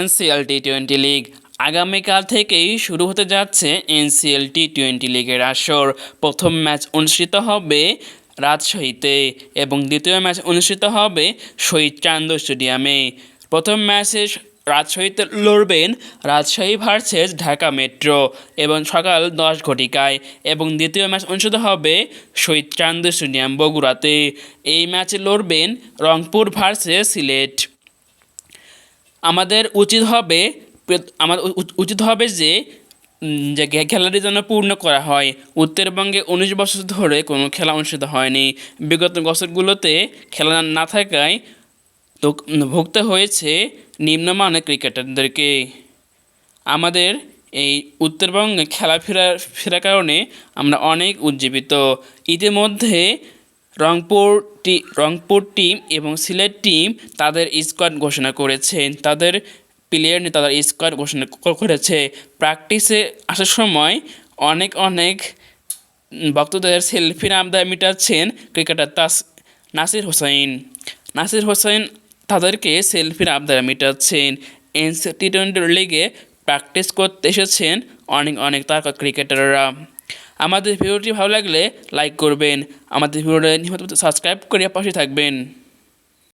NCL T twenty league. আগামীকাল থেকেই শুরু হতে যাচ্ছে এনসিএল টি টোয়েন্টি লিগের আসর। প্রথম ম্যাচ অনুষ্ঠিত হবে রাজশাহীতে এবং দ্বিতীয় ম্যাচ অনুষ্ঠিত হবে শহীদ চান্দ স্টেডিয়ামে। প্রথম ম্যাচে রাজশাহীতে লড়বেন রাজশাহী ভার্সেস ঢাকা মেট্রো এবং সকাল দশ ঘটিকায় এবং দ্বিতীয় ম্যাচ অনুষ্ঠিত হবে শহীদ চান্দ স্টেডিয়াম বগুড়াতে। এই ম্যাচে লড়বেন রংপুর ভার্সেস সিলেট। আমাদের উচিত হবে আমাদের উচিত হবে যে যে খেলাটি যেন পূর্ণ করা হয়। উত্তরবঙ্গে উনিশ বছর ধরে কোনো খেলা অনুষ্ঠিত হয়নি। বিগত বছরগুলোতে খেলা না থাকায় তো ভুগতে হয়েছে নিম্নমানের ক্রিকেটারদেরকে। আমাদের এই উত্তরবঙ্গে খেলা ফেরা ফেরার কারণে আমরা অনেক উজ্জীবিত। ইতিমধ্যে রংপুর টি, রংপুর টিম এবং সিলেট টিম তাদের স্কোয়াড ঘোষণা করেছেন তাদের প্লেয়ার নিয়ে তাদের স্কোয়াড ঘোষণা করেছে। প্র্যাকটিসে আসার সময় অনেক অনেক ভক্তদের সেলফির আবদার মিটাচ্ছেন ক্রিকেটার তাস, নাসির হোসাইন নাসির হোসাইন তাদেরকে সেলফির আবদার মিটাচ্ছেন। এনসি টি টোয়েন্টি লিগে প্র্যাকটিস করতে এসেছেন অনেক অনেক তারকা ক্রিকেটাররা আমাদের ভিডিওটি ভালো লাগলে লাইক করবেন। আমাদের ভিডিওটা নিয়মিত সাবস্ক্রাইব করে পাশে থাকবেন।